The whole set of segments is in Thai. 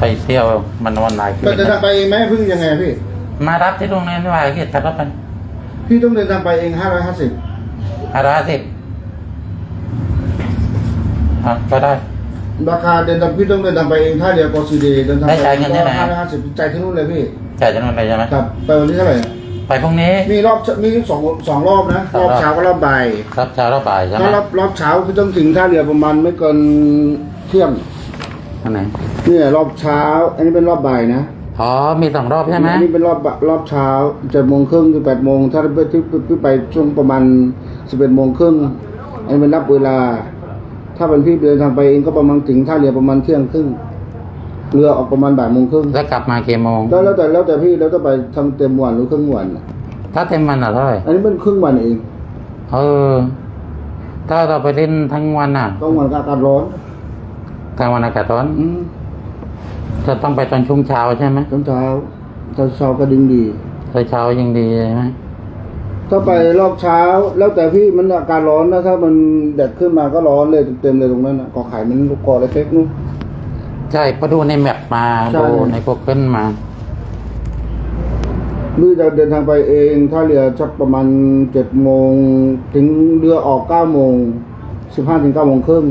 ไปเที่ยวมันวันไลนคืนแต่เดินทางไปเองไหมพึ่งยังไงพี่ มารับที่โรงแรมที่ว่าเกียรติรับไปพี่ต้องเดินทางไปเองห้าร้อยห้าสิบห้าร้อยห้าสิบก็ได้ ราคาเดินทางพี่ต้องเดินทางไปเองท่าเรือโปรซีเดเดินทางไปเงินที่ไหนห้าร้อยห้าสิบจ่ายที่นู่นเลยพี่จ่ายที่นู่นเลยใช่ไหมครับไปวันนี้เท่าไหร่ไปพรุ่งนี้มีรอบมีสองสองรอบนะรอบเช้าก็รอบบ่ายรอบเช้ารอบบ่ายใช่ไหมถ้ารอบรอบเช้าพี่ต้องถึงท่าเรือประมาณไม่เกินเที่ยง ทำไมเนี่ยรอบเช้า อันนี้เป็นรอบบ่ายนะอ๋อ มีสองรอบใช่ไหมอันนี้เป็นรอบรอบเช้าเจ็ดโมงครึ่งถึงแปดโมงถ้าไปที่ไปช่วงประมาณสิบเอ็ดโมงครึ่งอันนี้เป็นนับเวลา ถ้าเป็นพี่เดินทางไปเองก็ประมาณถึงท่าเรือประมาณเที่ยงครึ่งเรือออกประมาณบ่ายโมงครึ่งแล้วกลับมากี่โมงก็แล้วแต่แล้วแต่พี่แล้วจะไปทำเต็มวันหรือครึ่งวันถ้าเต็มวันอะเท่าไหร่อันนี้เป็นครึ่งวันเอง เออ ถ้าเราไปเล่นทั้งวันอะต้องวันอากาศร้อน กลางวันอากาศร้อนจะต้องไปตอนช่วงเช้าใช่ไหมตอนเช้าตอนเช้าก็ดึงดีตอนเช้ายังดีใช่ไหมถ้าไปรอบเช้า แล้วแต่พี่มันอากาศร้อนนะถ้ามันแดดขึ้นมาก็ร้อนเลยเต็มเลยตรงนั้นนะกอไข่มันก่อเลยเท็กนู้นใช่พอดูในแมปมาดูใน Google มาเมื่อจะเดินทางไปเอง ถ้าเรือชักประมาณเจ็ดโมงถึงเรือออกเก้าโมง สิบห้าถึงเก้าโมงครึ่ง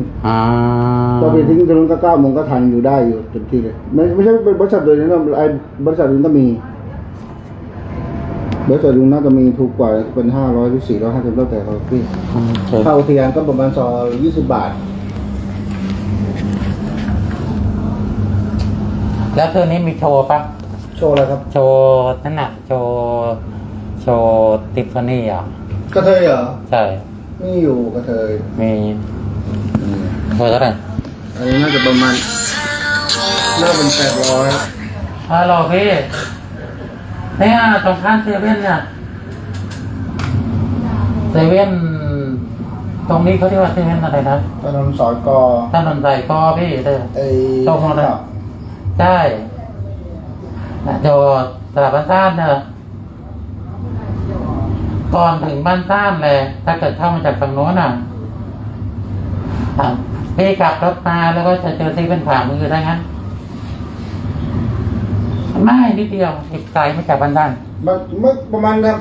ก็ไปทิ้งถนนก็เก้าโมงก็ทันอยู่ได้อยู่เต็มที่เลย ไม่ไม่ใช่เป็นบริษัทโดยนะไอ้บริษัทลุงก็มี บริษัทลุงน่าจะมีถูกกว่าเป็นห้าร้อยหรือสี่ร้อยห้าสิบแล้วแต่เขาพี่เข้าอุทยนก็ประมาณซอยยี่สิบบาท แล้วเคืนนี้มีโชว์ปะโชว์อะไรครับ โชว์นั่นน่ะโชว์โชว์ติฟฟานี่อะก็เธอเหรอ ใช่ มีอยู่กระเทยมีเท่าไหร่อันนี้น่าจะประมาณเริ่มเป็นแปดร้อยฮัลโหลพี่เนี่ยตรงข้ามเซเว่นเนี่ยเซเว่นตรงนี้เขาเรียกว่าเซเว่นอะไรนะถนนสอยกอถนนสายกอพี่เด้ตรงนั้นใช่จอดสถาบันซ่านเนี่ย ก่อนถึงบ้านซ่านเลย ถ้าเกิดเข้ามาจากฝั่งโน้นอะพี่กลับรถมาแล้วก็จะเจอซีเป็นผ่ามือได้งั้นไม่นิดเดียวอีกไกลม่จากบ้านซ่านเมื่อประมาณครับ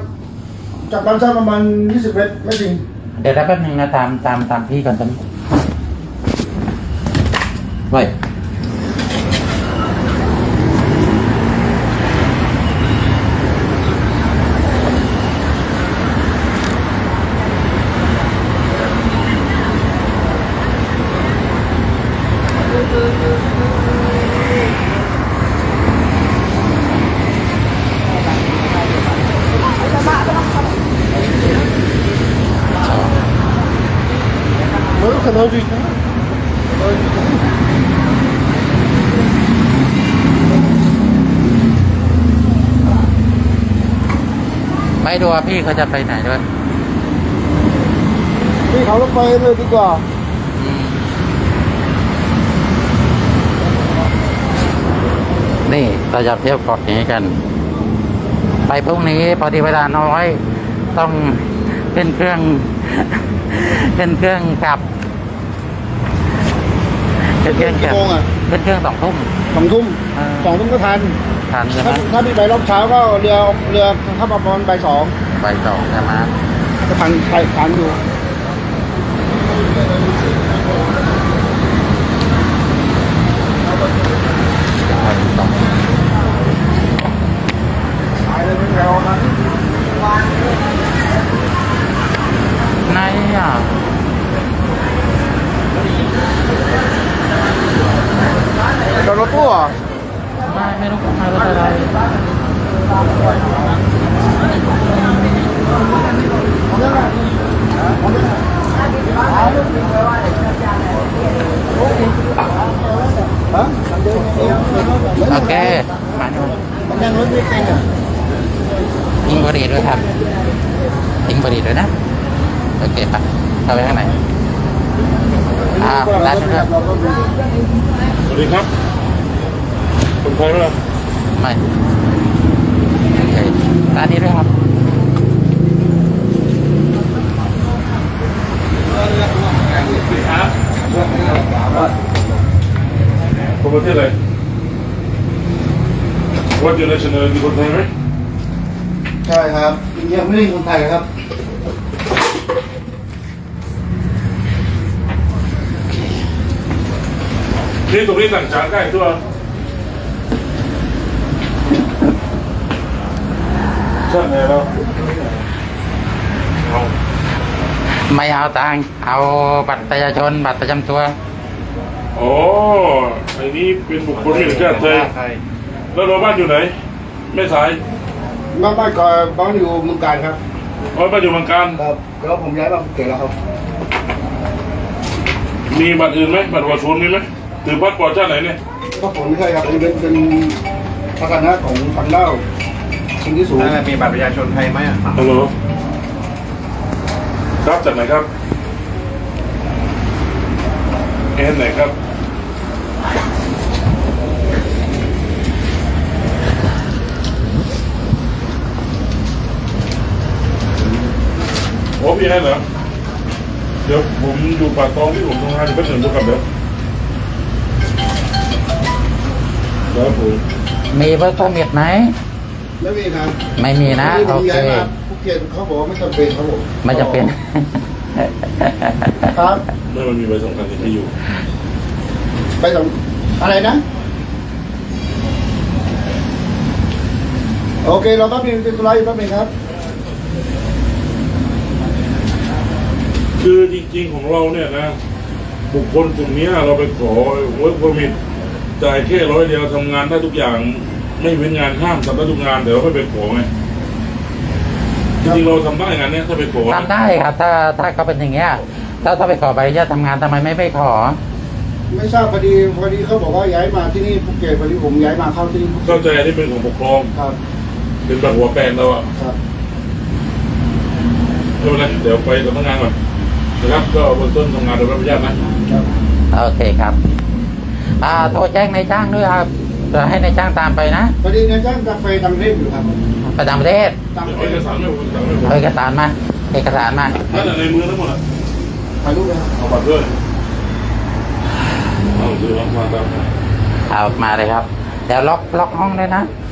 จากบ้านซ่านประมาณยี่สิบเมตรไม่ถึงเดี๋ยวแป๊บนึงนะตามตามตามพี่ก่อนตอนไว้ sen önce işte. ไม่ดูว่าพี่เขาจะไปไหนด้วยพี่เขาต้องไปเลยดีกว่านี่เราจะเที่ยวเกาะนี้กัน ไปพรุ่งนี้พอดีเวลาน้อย ต้องเป็นเครื่องเป็นเครื่องกลับ เครื่องกี่โมงอะเช็ดเครื่องสองทุ่มสองทุ่มสองทุ่มก็ทันทันนะถ้าพี่ไปรอบเช้าก็เรือเรือถ้าประมาณบ่ายสองบ่ายสองใช่ไหมก็ทันไปทันอยู่ รถตู้ไม่ไม่รู้องทางรถอะไรโอเคมาดูนั่งยกันยิงบริเวณด้วยครับยิงบริเวณด้วยนะ โอเคปะเข้าไปข้างในอ่าร้านะครับสวัสดีครับุมพร้อไม่เฉยานนี้ด้วยครับครับผมประเทศอะไร What generation มีคนไทยไหมใช่ครับยังไม่ได้คนไทยครับนี่ตรงนี้ต่างชากใกล้ตัว ใช่ไหมเราเอาไม่เอาตังค์เอาบัตรประชาชนบัตรประจำตัวอ๋อไอ้นี่เป็นบุคคลไม่สัญชาติไทยแล้วเราบ้านอยู่ไหน ไม่สายบ้านบ้านก่อนบ้านอยู่เมืองการครับอ๋อบ้านอยู่เมืองการครับแล้วผมย้ายมาภูเก็ตแล้วครับ มีบัตรอื่นไหมบัตรประชาชนมีไหมถือพาสปอร์ตชาติไหนเนี่ยก็ผมไม่ใช่ครับอันนี้เป็นเป็นสถานะของปันเล่า ชิ้นที่สูงมีบัตรประชาชนไทยไหมอะฮัลโหลครับจากไหนครับเอ็นไหนครับโอ้พี่แอนเหรอเดี๋ยวผมอยู่ปากตองที่ผมทำงานอยู่แป๊บหนึ่งจะกลับเดี๋ยวครับผมมีเบิร์กพอมิดไหม ไม่มีครับไม่มีนะที่ผโอมเคย้ายมาภูเก็ตเขาบอกว่าไม่จำเป็นครับผมไม่จะเป็น ครับไม่มันมีใบสำคัญที่อยู่ไปตรงอะไรนะ โอเคเราก็มีเป็นสไลด์แป๊บนึงครับ คือจริงๆของเราเนี่ยนะ บุคคลกลุ่มเนี้ยเราไปขอเวิร์กพอมิตจ่ายแค่ร้อยเดียวทำงานได้ทุกอย่าง ไม่เว้นงานห้ามทำได้ทุกงานแต่เราไม่ไปขอไงจริงๆเราทำได้งานเนี้ยถ้าไปขอทำได้ครับ ถ้าถ้าเขาเป็นอย่างเงี้ยถ้าถ้าไปขอใบอนุญาตทำงานทำไมไม่ไปขอ ไม่ทราบพอดีพอดีเขาบอกว่าย้ายมาที่นี่ภูเก็ตพอดีผมย้ายมาเข้าที่นี่ภูเก็เข้าตใจอันนี้เป็นของปกครอง ครับเป็นแบบหัวแปลนเราอะครับ ไม่เป็นไรเดี๋ยวไปสำนักงานก่อนนะครับ ก็เบื้องต้นทำงานโดยไม่อนุญาตนะ ครับ โอเคครับ อ่า โทรแจ้งนายจ้างด้วยครับ จะให้นายจ้างตามไปนะพอดีนายจ้างจะไปต่างประเทศอยู่ครับไปต่างประเทศต่างประเทเอศกสารไม่ผมสั่งไม่ผมเอาเอกสารมาเอกสารมานั่นแหละในมือทั้งหมดอะถ่ายรูปเลยครับเอาบัตรด้วยเอาถือว่ามาตามเอามาเลยครับเดี๋ยวล็อกล็อกห้องด้วยนะค